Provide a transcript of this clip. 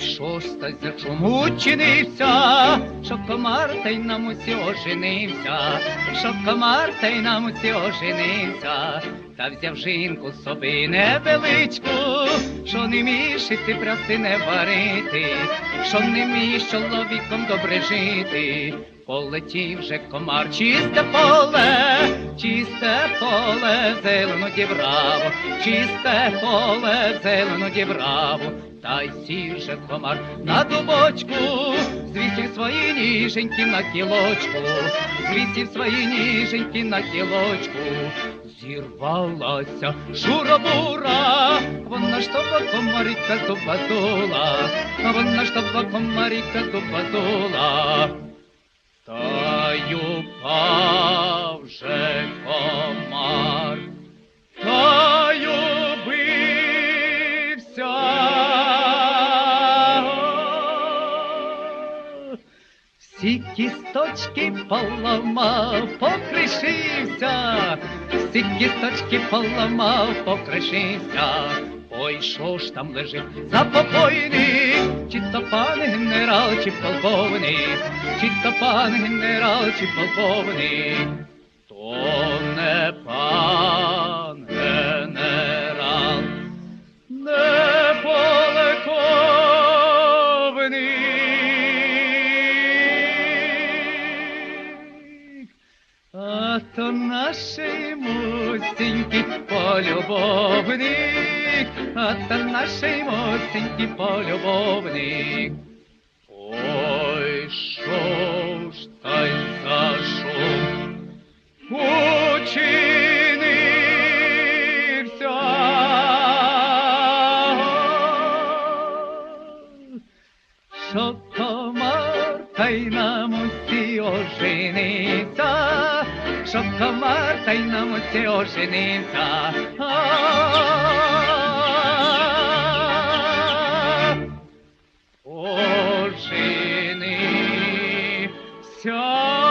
що ж та за чому чинився, що комар та й нам усі оженився, що комар та й нам усі оженився, та взяв жінку собі невеличку, що не вмієш і не варити, що не вмієш чоловіком добре жити. Полетів же комар, чисте поле, чисте поле, зелено дібраво, чисте поле, зелено дібраво, та й сів комар на дубочку, звісів свої ніженьки на кілочку, звісів свої ніженьки на кілочку. Зірвалася шуробура, вона ж того комарика зубазула, вона ж того комарика зубазула. Та Всі кісточки поламав, покришився, всі кісточки поламав, покришився. Ой, що ж там лежить? За покойник, чи то пан генерал, чи полковник, чи то пан генерал, чи полковник, то не пан а то нашей мусенький полюбовник, а то нашей мусенький полюбовник. Ой, що ж та й за шум учинився, що комар та й нам усі Sotto Marta innamorteo senita а -а -а О, жени, все